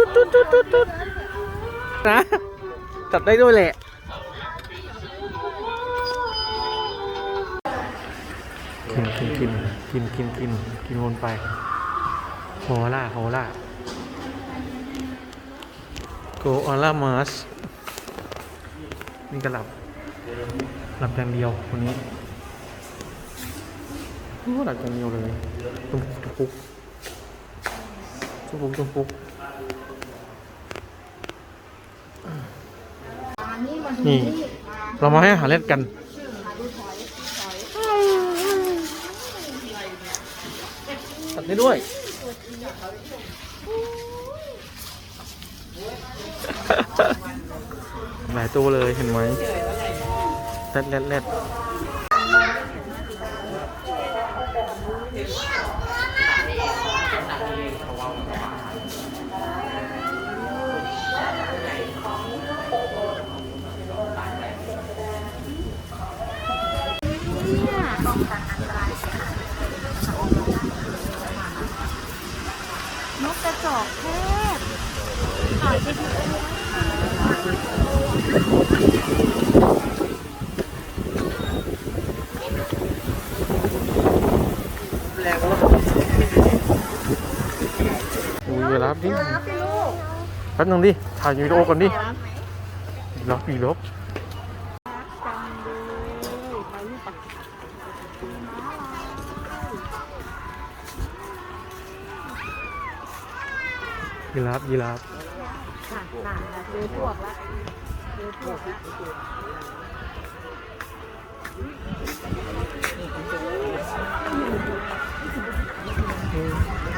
ตุ๊ดตุ๊ดตุ๊ดตุ๊ดนะจับได้ด้วยแหละกินกินกินกินกินกินกินวนไปโฮล่าโฮล่าโกอล่ามาสนี่ก็หลับ หลับอย่างเดียวคนนี้หลับอย่างเดียวเลยตุ้มปุ๊กตุ้มปุ๊กตุ้มปุ๊ก นี่มาดูนี่นี่ เรามาให้อาหารเล่นกัน ตัดได้ด้วย หลายตัวเลยเห็นไหมเล็ดเล็ดเล็ด นกกระจอกเทศอุ้ยเวลาดิรับสิลูกแป๊บนึงดิ ถ่ายวิดีโอก่อนดิลบอีลบ ยีราฟยีราฟค่ะค่ะเจอพวกละเจอพวกละ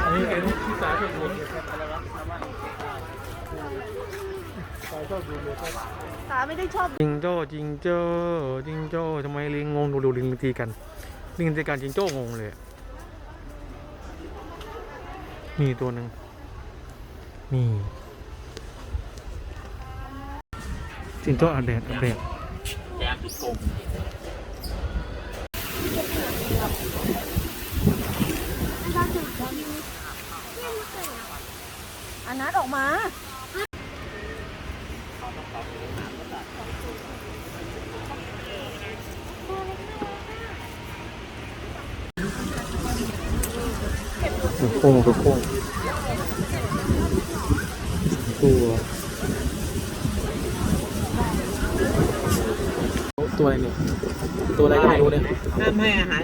อันนี้เป็นที่สาเหตุหมดตาไม่ได้ชอบจิงโจ้จิงโจ้จิงโจ้ทำไมลิงงงดูดูลิงตีกันลิงตีกันจิงโจ้งงเลยอะมีตัวหนึ่ง นี่จิงโจ้อาบแดดอาบแดดอันนัดออกมาตัวโค้งตัวโค้ง ตัว ตัวอะไรเนี่ย ตัวอะไรก็ไม่รู้เนี่ย ห้ามให้อาหาร